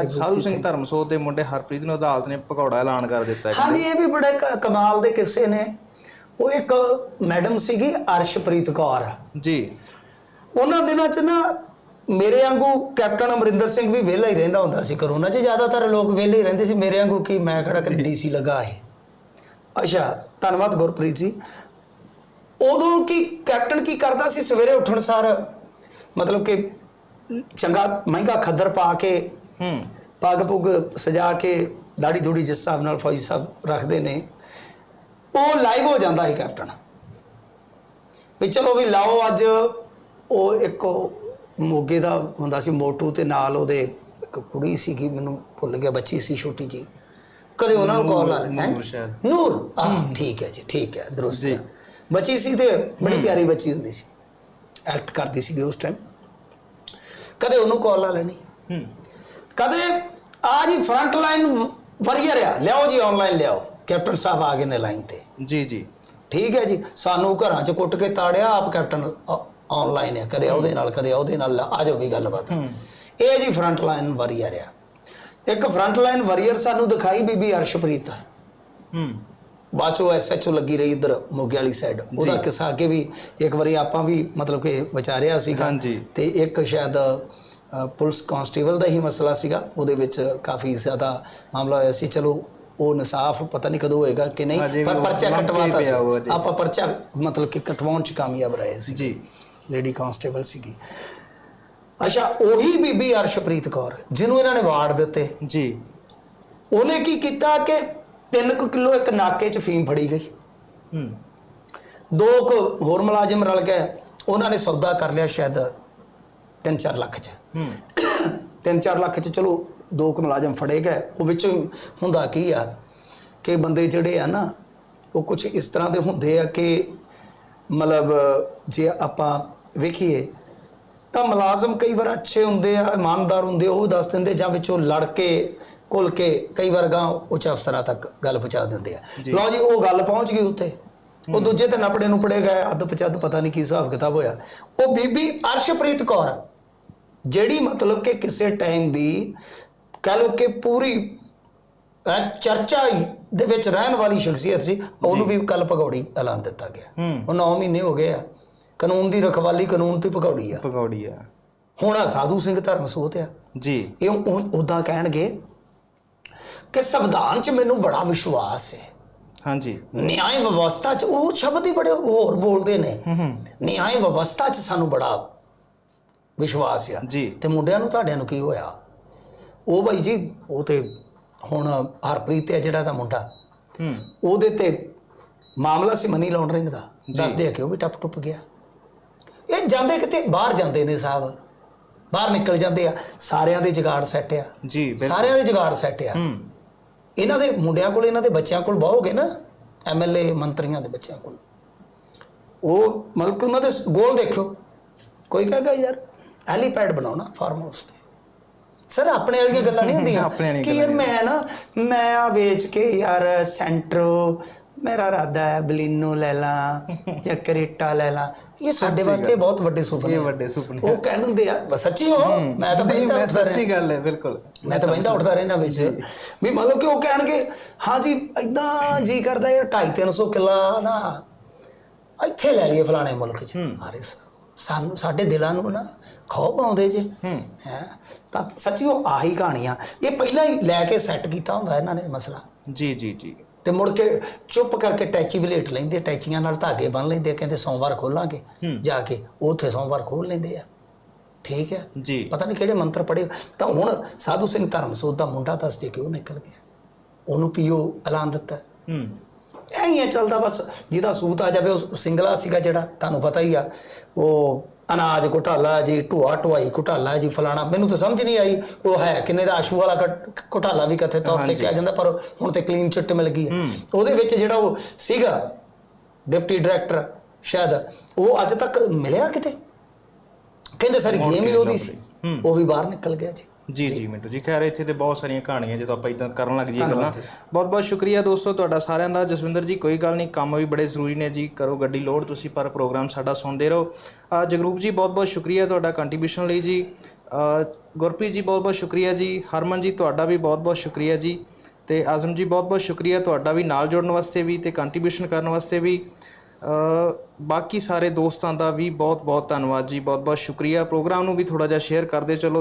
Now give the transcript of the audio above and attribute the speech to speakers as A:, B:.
A: ਅੱਜ ਸਾਧੂ ਸਿੰਘ ਧਰਮਸੋਤ ਦੇ ਮੁੰਡੇ ਹਰਪ੍ਰੀਤ ਨੂੰ ਅਦਾਲਤ ਨੇ ਭਗੌੜਾ ਐਲਾਨ ਕਰ ਦਿੱਤਾ ਹੈ
B: ਹਾਂਜੀ ਇਹ ਵੀ ਬੜੇ ਕ- ਕਮਾਲ ਦੇ ਕਿੱਸੇ ਨੇ। ਉਹ ਇੱਕ ਮੈਡਮ ਸੀਗੀ ਅਰਸ਼ਪ੍ਰੀਤ ਕੌਰ।
A: ਜੀ।
B: ਉਹਨਾਂ ਦਿਨਾਂ 'ਚ ਨਾ ਮੇਰੇ ਵਾਂਗੂ ਕੈਪਟਨ ਅਮਰਿੰਦਰ ਸਿੰਘ ਵੀ ਵਿਹਲਾ ਹੀ ਰਹਿੰਦਾ ਹੁੰਦਾ ਸੀ ਕਰੋਨਾ 'ਚ। ਜ਼ਿਆਦਾਤਰ ਲੋਕ ਵਿਹਲੇ ਹੀ ਰਹਿੰਦੇ ਸੀ। ਮੇਰੇ ਵਾਂਗੂ ਕੀ ਮੈਂ ਕਿਹੜਾ ਕਿ ਡੀਸੀ ਲਗਾ ਹੈ ਅੱਛਾ ਧੰਨਵਾਦ ਗੁਰਪ੍ਰੀਤ ਜੀ। ਉਦੋਂ ਕੀ ਕੈਪਟਨ ਕੀ ਕਰਦਾ ਸੀ? ਸਵੇਰੇ ਉੱਠਣ ਸਾਰ ਮਤਲਬ ਕਿ ਚੰਗਾ ਮਹਿੰਗਾ ਖੱਦਰ ਪਾ ਕੇ
A: ਹੂੰ।
B: ਪੱਗ ਪੁੱਗ ਸਜਾ ਕੇ ਦਾੜੀ ਦੂੜੀ ਜਿਸ ਹਿਸਾਬ ਨਾਲ ਫੌਜੀ ਸਾਹਿਬ ਰੱਖਦੇ ਨੇ ਉਹ ਲਾਈਵ ਹੋ ਜਾਂਦਾ ਸੀ ਕੈਪਟਨ। ਵੀ ਚਲੋ ਵੀ ਲਾਓ ਅੱਜ ਉਹ ਇੱਕ ਮੋਗੇ ਦਾ ਹੁੰਦਾ ਸੀ ਮੋਟੂ ਤੇ ਨਾਲ ਉਹਦੇ ਇੱਕ ਕੁੜੀ ਸੀਗੀ ਮੈਨੂੰ ਭੁੱਲ ਗਿਆ ਬੱਚੀ ਸੀ ਛੋਟੀ ਜੀ ਕਦੇ ਉਹਨਾਂ ਨੂੰ ਕਾਲ ਆ ਰਹੀ
A: ਨੂਰ ਸ਼ਾਇਦ।
B: ਨੂਰ? ਹਾਂ। ਠੀਕ ਹੈ ਜੀ ਠੀਕ ਹੈ ਦਰੁਸਤ ਹੈ। ਬੱਚੀ ਸੀ ਤੇ ਬੜੀ ਪਿਆਰੀ ਬੱਚੀ ਹੁੰਦੀ ਸੀ। ਐਕਟ ਕਰਦੀ ਸੀ ਉਸ ਟਾਈਮ ਕਦੇ ਉਹਨੂੰ ਕਾਲ ਆ ਲੈਣੀ।
A: ਹੂੰ।
B: ਕਦੇ ਆ ਜੀ ਫਰੰਟ ਲਾਈਨ ਵਰੀਅਰ ਆ ਲਿਆਓ ਜੀ ਆਨਲਾਈਨ ਲਿਆਓ। ਕੈਪਟਨ ਸਾਹਿਬ ਆ ਗਏ ਨੇ ਲਾਈਨ ਤੇ।
A: ਜੀ ਜੀ।
B: ਠੀਕ ਹੈ ਜੀ। ਸਾਨੂੰ ਘਰਾਂ 'ਚ ਕੁੱਟ ਕੇ ਤਾੜਿਆ ਆਪ ਕੈਪਟਨ ਆਨਲਾਈਨ ਹੈ ਕਦੇ ਉਹਦੇ ਨਾਲ ਕਦੇ ਉਹਦੇ ਨਾਲ। ਆ ਜਾਓ ਵੀ ਗੱਲਬਾਤ। ਇਹ ਜੀ ਫਰੰਟ ਲਾਈਨ ਵਰੀਅਰ ਆ ਇੱਕ ਫਰੰਟ ਲਾਈਨ ਵਰੀਅਰ ਸਾਨੂੰ ਦਿਖਾਈ ਬੀਬੀ ਅਰਸ਼ਪ੍ਰੀਤ।
A: ਹੂੰ।
B: ਬਾਚੋ ਐਸਐਚਓ ਲੱਗੀ ਰਹੀ ਇਧਰ ਮੋਗੇ ਵਾਲੀ ਸਾਈਡ ਉਹਦਾ ਕਿੱਸਾ ਅੱਗੇ ਵੀ ਇੱਕ ਵਾਰੀ ਆਪਾਂ ਵੀ ਮਤਲਬ ਕਿ ਵਿਚਾਰਿਆ ਸੀਗਾ।
A: ਹਾਂਜੀ।
B: ਤੇ ਇੱਕ ਸ਼ਾਇਦ ਪੁਲਿਸ ਕਾਂਸਟੇਬਲ ਦਾ ਹੀ ਮਸਲਾ ਸੀਗਾ। ਉਹਦੇ ਵਿੱਚ ਕਾਫੀ ਜ਼ਿਆਦਾ ਮਾਮਲਾ ਹੋਇਆ ਸੀ। ਚਲੋ ਉਹ ਇਨਸਾਫ ਪਤਾ ਨਹੀਂ ਕਦੋਂ ਹੋਏਗਾ ਕਿ ਨਹੀਂ ਪਰ ਪਰਚਾ ਕਟਵਾਤਾ ਸੀ। ਆਪਾਂ ਪਰਚਾ ਮਤਲਬ ਕਿ ਕਟਵਾਉਣ ਚ ਕਾਮਯਾਬ ਰਹੇ ਸੀ।
A: ਜੀ।
B: ਲੇਡੀ ਕਾਂਸਟੇਬਲ ਸੀਗੀ। ਅੱਛਾ ਉਹੀ ਬੀਬੀ ਅਰਸ਼ਪ੍ਰੀਤ ਕੌਰ ਜਿਹਨੂੰ ਇਹਨਾਂ ਨੇ ਵਾਰਡ ਦਿੱਤੇ।
A: ਜੀ।
B: ਉਹਨੇ ਕੀ ਕੀਤਾ ਕਿ 3 ਕਿਲੋ ਇੱਕ ਨਾਕੇ 'ਚ ਫੀਮ ਫੜੀ ਗਈ।
A: ਹੂੰ।
B: ਦੋ ਕੁ ਹੋਰ ਮੁਲਾਜ਼ਮ ਰਲ ਗਏ। ਉਹਨਾਂ ਨੇ ਸੌਦਾ ਕਰ ਲਿਆ ਸ਼ਾਇਦ 3-4 ਲੱਖ 'ਚ।
A: ਹੂੰ
B: 3-4 ਲੱਖ 'ਚ ਚਲੋ ਦੋ ਕੁ ਮੁਲਾਜ਼ਮ ਫੜੇ ਗਏ। ਉਹ ਵਿੱਚੋਂ ਹੁੰਦਾ ਕੀ ਆ ਕਿ ਬੰਦੇ ਜਿਹੜੇ ਆ ਨਾ ਉਹ ਕੁਝ ਇਸ ਤਰ੍ਹਾਂ ਦੇ ਹੁੰਦੇ ਆ ਕਿ ਮਤਲਬ ਜੇ ਆਪਾਂ ਵੇਖੀਏ ਤਾਂ ਮੁਲਾਜ਼ਮ ਕਈ ਵਾਰ ਅੱਛੇ ਹੁੰਦੇ ਆ ਇਮਾਨਦਾਰ ਹੁੰਦੇ ਉਹ ਦੱਸ ਦਿੰਦੇ ਜਾਂ ਵਿੱਚੋਂ ਲੜ ਕੇ ਘੁਲ ਕੇ ਕਈ ਵਾਰ ਗਾਂ ਉੱਚ ਅਫਸਰਾਂ ਤੱਕ ਗੱਲ ਪਹੁੰਚਾ ਦਿੰਦੇ ਆ। ਲਓ ਜੀ ਉਹ ਗੱਲ ਪਹੁੰਚ ਗਈ ਉੱਤੇ ਉਹ ਦੂਜੇ ਤੇ ਨਪੜੇ ਨੂੰ ਪੜੇ ਗਏ ਅੱਧ ਪਚੱਧ ਪਤਾ ਨਹੀਂ ਕੀ ਹਿਸਾਬ ਕਿਤਾਬ ਹੋਇਆ। ਉਹ ਬੀਬੀ ਅਰਸ਼ਪ੍ਰੀਤ ਕੌਰ ਜਿਹੜੀ ਮਤਲਬ ਕਿ ਕਿਸੇ ਟਾਈਮ ਦੀ ਕਹ ਲਓ ਕਿ ਪੂਰੀ ਚਰਚਾ ਦੇ ਵਿੱਚ ਰਹਿਣ ਵਾਲੀ ਸ਼ਖਸੀਅਤ ਸੀ ਉਹਨੂੰ ਵੀ ਕੱਲ ਭਗੌੜੀ ਐਲਾਨ ਦਿੱਤਾ ਗਿਆ। ਉਹ 9 ਮਹੀਨੇ ਹੋ ਗਏ ਆ। ਕਾਨੂੰਨ ਦੀ ਰਖਵਾਲੀ ਕਾਨੂੰਨ ਤੇ ਭਗੌੜੀ ਆ।
A: ਪਕੌੜੀ ਆ।
B: ਹੁਣ ਆ ਸਾਧੂ ਸਿੰਘ ਧਰਮ ਸੋਤ ਆ।
A: ਜੀ।
B: ਇਹ ਉਦਾਂ ਕਹਿਣਗੇ ਕਿ ਸੰਵਿਧਾਨ 'ਚ ਮੈਨੂੰ ਬੜਾ ਵਿਸ਼ਵਾਸ ਹੈ।
A: ਹਾਂਜੀ।
B: ਨਿਆਂ ਵਿਵਸਥਾ 'ਚ ਉਹ ਸ਼ਬਦ ਹੀ ਬੜੇ ਹੋਰ ਬੋਲਦੇ ਨੇ। ਨਿਆਂ ਵਿਵਸਥਾ 'ਚ ਸਾਨੂੰ ਬੜਾ ਵਿਸ਼ਵਾਸ ਆ।
A: ਜੀ।
B: ਤੇ ਮੁੰਡਿਆਂ ਨੂੰ ਤੁਹਾਡਿਆਂ ਨੂੰ ਕੀ ਹੋਇਆ? ਉਹ ਬਾਈ ਜੀ ਉਹ ਤੇ ਹੁਣ ਹਰਪ੍ਰੀਤ ਹੈ ਜਿਹੜਾ ਦਾ ਮੁੰਡਾ।
A: ਹੂੰ।
B: ਉਹਦੇ ਤੇ ਮਾਮਲਾ ਸੀ ਮਨੀ ਲਾਂਡਰਿੰਗ ਦਾ। ਦੱਸਦੇ ਆ ਕਿ ਉਹ ਵੀ ਟੱਪ ਟੁੱਪ ਗਿਆ। ਇਹ ਜਾਂਦੇ ਕਿਤੇ ਬਾਹਰ ਜਾਂਦੇ ਨੇ ਸਾਹਿਬ ਬਾਹਰ ਨਿਕਲ ਜਾਂਦੇ ਆ। ਸਾਰਿਆਂ ਦੇ ਜਗਾੜ ਸੈੱਟ ਆ।
A: ਜੀ
B: ਸਾਰਿਆਂ ਦੇ ਜਗਾੜ ਸੈੱਟ ਆ।
A: ਹੂੰ।
B: ਇਹਨਾਂ ਦੇ ਮੁੰਡਿਆਂ ਕੋਲ ਇਹਨਾਂ ਦੇ ਬੱਚਿਆਂ ਕੋਲ ਬਹੁਗੇ ਨਾ ਐਮਐਲਏ ਮੰਤਰੀਆਂ ਦੇ ਬੱਚਿਆਂ ਕੋਲ। ਉਹ ਮਤਲਬ ਕਿ ਉਹਨਾਂ ਦੇ ਗੋਲ ਦੇਖੋ ਕੋਈ ਕਹੇਗਾ ਯਾਰ? ਹੈਲੀਪੈਡ ਬਣਾਉਣਾ ਫਾਰਮ ਹਾਊਸ ਤੇ। ਸਰ ਆਪਣੇ ਵਾਲੀਆਂ ਗੱਲਾਂ ਨਹੀਂ ਹੁੰਦੀਆਂ। ਕਿ ਯਾਰ ਮੈਂ ਨਾ ਮੈਂ ਆ ਵੇਚ ਕੇ ਯਾਰ ਸੈਂਟਰੋ ਮੇਰਾ ਇਰਾਦਾ ਹੈ ਬਲੀਨੋ ਲੈ ਲਾਂ ਜਾਂ ਕਰੇਟਾ ਲੈ ਲਾਂ। ਇਹ ਸਾਡੇ ਵਾਸਤੇ ਬਹੁਤ ਵੱਡੇ ਸੁਪਨੇ
A: ਇਹ। ਵੱਡੇ ਸੁਪਨੇ
B: ਉਹ ਕਹਿ ਦਿੰਦੇ ਆ ਸੱਚੀ ਹੋ ਮੈਂ ਤਾਂ
A: ਮੈਂ
B: ਉੱਠਦਾ
A: ਸੱਚੀ ਗੱਲ ਹੈ ਬਿਲਕੁਲ।
B: ਮੈਂ ਤਾਂ ਬਹਿੰਦਾ ਉੱਠਦਾ ਰਹਿਣਾ ਵਿੱਚ। ਵੀ ਮੰਨ ਲਓ ਕਿ ਉਹ ਕਹਿਣਗੇ ਹਾਂ ਜੀ ਇਦਾਂ ਜੀ ਕਰਦਾ ਯਾਰ 250 300 ਕਿੱਲਾ ਨਾ। ਇੱਥੇ ਲੈ ਲਈਏ ਫਲਾਣੇ ਮੁਲਕ 'ਚ। ਅਰੇ ਸਾ- ਸਾਨੂੰ ਸਾਡੇ ਦਿਲਾਂ ਨੂੰ ਨਾ ਖੌਫ ਪਾਉਂਦੇ ਜੇ। ਹੈ। ਤਾਂ ਸੱਚੀ ਉਹ ਆਹੀ ਕਹਾਣੀਆਂ। ਇਹ ਪਹਿਲਾਂ ਹੀ ਲੈ ਕੇ ਸੈੱਟ ਕੀਤਾ ਹੁੰਦਾ ਇਹਨਾਂ ਨੇ ਮਸਲਾ।
A: ਜੀ ਜੀ ਜੀ।
B: ਤੇ ਮੁੜ ਕੇ ਚੁੱਪ ਕਰਕੇ ਟੈਚੀ ਵਲੇਟ ਲੈਂਦੇ ਟੈਚੀਆਂ ਨਾਲ ਧਾਗੇ ਬੰਨ ਲੈਂਦੇ ਕਹਿੰਦੇ ਸੋਮਵਾਰ ਖੋਲਾਂਗੇ। ਜਾ ਕੇ ਉੱਥੇ ਸੋਮਵਾਰ ਖੋਲ ਲੈਂਦੇ ਆ। ਠੀਕ ਹੈ?
A: ਜੀ।
B: ਪਤਾ ਨਹੀਂ ਕਿਹੜੇ ਮੰਤਰ ਪੜ੍ਹੇ ਤਾਂ ਹੁਣ ਸਾਧੂ ਸਿੰਘ ਧਰਮਸੋਤ ਦਾ ਮੁੰਡਾ ਦੱਸਦੇ ਕਿ ਉਹ ਨਿਕਲ ਗਿਆ। ਉਹਨੂੰ ਪੀਓ ਐਲਾਨ ਦਿੱਤਾ।
A: ਹੂੰ।
B: ਹੀ ਹੈ ਚੱਲਦਾ ਬਸ ਜਿਹਦਾ ਸੂਤ ਆ ਜਾਵੇ ਉਹ ਸਿੰਗਲਾ ਸੀਗਾ ਜਿਹੜਾ ਤੁਹਾਨੂੰ ਪਤਾ ਹੀ ਆ। ਉਹ ਅਨਾਜ ਘੁਟਾਲਾ ਜੀ ਢੋਆ ਢੁਆਈ ਘੁਟਾਲਾ ਜੀ ਫਲਾਣਾ ਮੈਨੂੰ ਤਾਂ ਸਮਝ ਨਹੀਂ ਆਈ ਉਹ ਹੈ ਕਿੰਨੇ ਦਾ ਆਸ਼ੂ ਵਾਲਾ ਘਟ- ਘੁਟਾਲਾ ਵੀ ਕਥੇ ਤੌਰ ਤੇ ਕਿਹਾ ਜਾਂਦਾ ਪਰ ਹੁਣ ਤੇ ਕਲੀਨ ਚਿੱਟ ਮਿਲ ਗਈ ਹੈ। ਉਹਦੇ ਵਿੱਚ ਜਿਹੜਾ ਉਹ ਸੀਗਾ ਡਿਪਟੀ ਡਾਇਰੈਕਟਰ ਸ਼ਾਇਦ ਉਹ ਅੱਜ ਤੱਕ ਮਿਲਿਆ ਕਿਤੇ? ਕਹਿੰਦੇ ਸਾਰੀ ਗੇਮ ਹੀ ਉਹਦੀ ਸੀ। ਉਹ ਵੀ ਬਾਹਰ ਨਿਕਲ ਗਿਆ ਜੀ।
A: ਜੀ ਜੀ। ਮਿੰਟੂ ਜੀ। ਖੈਰ ਇੱਥੇ ਤੇ ਬਹੁਤ ਸਾਰੀਆਂ ਕਹਾਣੀਆਂ ਜਦੋਂ ਆਪਾਂ ਇਦਾਂ ਕਰਨ ਲੱਗ ਜਾਈਏ ਗੱਲਾਂ। ਬਹੁਤ ਬਹੁਤ ਸ਼ੁਕਰੀਆ ਦੋਸਤੋ ਤੁਹਾਡਾ ਸਾਰਿਆਂ ਦਾ। ਜਸਵਿੰਦਰ ਜੀ ਕੋਈ ਗੱਲ ਨਹੀਂ ਕੰਮ ਵੀ ਬੜੇ ਜ਼ਰੂਰੀ ਨੇ ਜੀ। ਕਰੋ ਗੱਡੀ ਲੋਡ ਤੁਸੀਂ ਪਰ ਪ੍ਰੋਗਰਾਮ ਸਾਡਾ ਸੁਣਦੇ ਰਹੋ। ਜਗਰੂਪ ਜੀ ਬਹੁਤ ਬਹੁਤ ਸ਼ੁਕਰੀਆ ਤੁਹਾਡਾ ਕੰਟਰੀਬਿਊਸ਼ਨ ਲਈ ਜੀ। ਗੁਰਪ੍ਰੀਤ ਜੀ ਬਹੁਤ ਬਹੁਤ ਸ਼ੁਕਰੀਆ ਜੀ। ਹਰਮਨ ਜੀ ਤੁਹਾਡਾ ਵੀ ਬਹੁਤ ਬਹੁਤ ਸ਼ੁਕਰੀਆ ਜੀ। ਤੇ ਆਜ਼ਮ ਜੀ ਬਹੁਤ ਬਹੁਤ ਸ਼ੁਕਰੀਆ ਤੁਹਾਡਾ ਵੀ ਨਾਲ ਜੁੜਨ ਵਾਸਤੇ ਵੀ ਤੇ ਕੰਟਰੀਬਿਊਸ਼ਨ ਕਰਨ ਵਾਸਤੇ ਵੀ। ਬਾਕੀ ਸਾਰੇ ਦੋਸਤਾਂ ਦਾ ਵੀ ਬਹੁਤ ਬਹੁਤ ਧੰਨਵਾਦ ਜੀ। ਬਹੁਤ ਬਹੁਤ ਸ਼ੁਕਰੀਆ। ਪ੍ਰੋਗਰਾਮ ਨੂੰ ਵੀ ਥੋੜਾ ਜਿਹਾ ਸ਼ੇਅਰ ਕਰਦੇ ਚਲੋ।